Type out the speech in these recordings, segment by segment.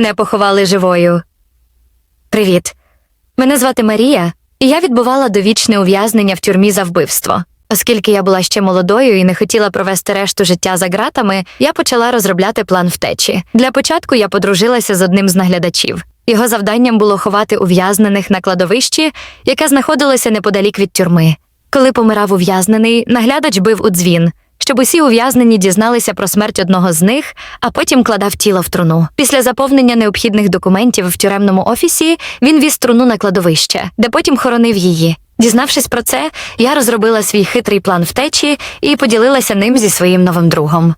Мене поховали живою. Привіт. Мене звати Марія, і я відбувала довічне ув'язнення в тюрмі за вбивство. Оскільки я була ще молодою і не хотіла провести решту життя за ґратами, я почала розробляти план втечі. Для початку я подружилася з одним з наглядачів. Його завданням було ховати ув'язнених на кладовищі, яке знаходилося неподалік від тюрми. Коли помирав ув'язнений, наглядач бив у дзвін, щоб усі ув'язнені дізналися про смерть одного з них, а потім кладав тіло в труну. Після заповнення необхідних документів в тюремному офісі він віз труну на кладовище, де потім хоронив її. Дізнавшись про це, я розробила свій хитрий план втечі і поділилася ним зі своїм новим другом.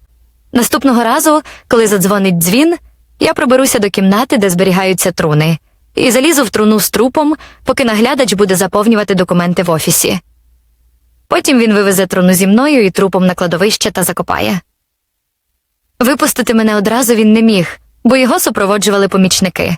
Наступного разу, коли задзвонить дзвін, я проберуся до кімнати, де зберігаються труни, і залізу в труну з трупом, поки наглядач буде заповнювати документи в офісі. Потім він вивезе труну зі мною і трупом на кладовище та закопає. Випустити мене одразу він не міг, бо його супроводжували помічники.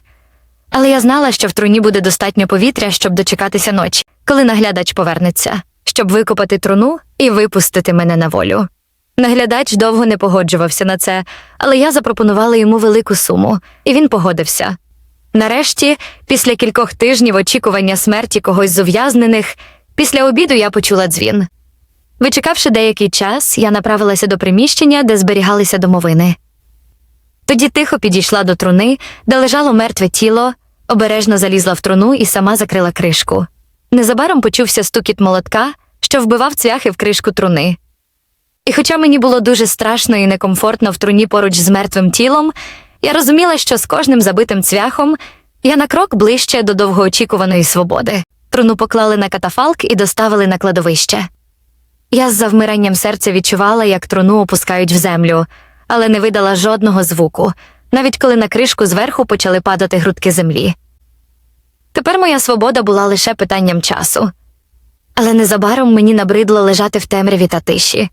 Але я знала, що в труні буде достатньо повітря, щоб дочекатися ночі, коли наглядач повернеться, щоб викопати труну і випустити мене на волю. Наглядач довго не погоджувався на це, але я запропонувала йому велику суму, і він погодився. Нарешті, після кількох тижнів очікування смерті когось з ув'язнених, після обіду я почула дзвін. Вичекавши деякий час, я направилася до приміщення, де зберігалися домовини. Тоді тихо підійшла до труни, де лежало мертве тіло, обережно залізла в труну і сама закрила кришку. Незабаром почувся стукіт молотка, що вбивав цвяхи в кришку труни. І хоча мені було дуже страшно і некомфортно в труні поруч з мертвим тілом, я розуміла, що з кожним забитим цвяхом я на крок ближче до довгоочікуваної свободи. Труну поклали на катафалк і доставили на кладовище. Я з завмиранням серця відчувала, як труну опускають в землю, але не видала жодного звуку, навіть коли на кришку зверху почали падати грудки землі. Тепер моя свобода була лише питанням часу. Але незабаром мені набридло лежати в темряві та тиші.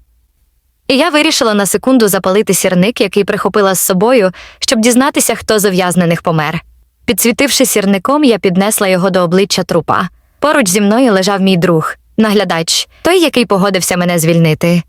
І я вирішила на секунду запалити сірник, який прихопила з собою, щоб дізнатися, хто з ув'язнених помер. Підсвітивши сірником, я піднесла його до обличчя трупа. Поруч зі мною лежав мій друг, наглядач, той, який погодився мене звільнити.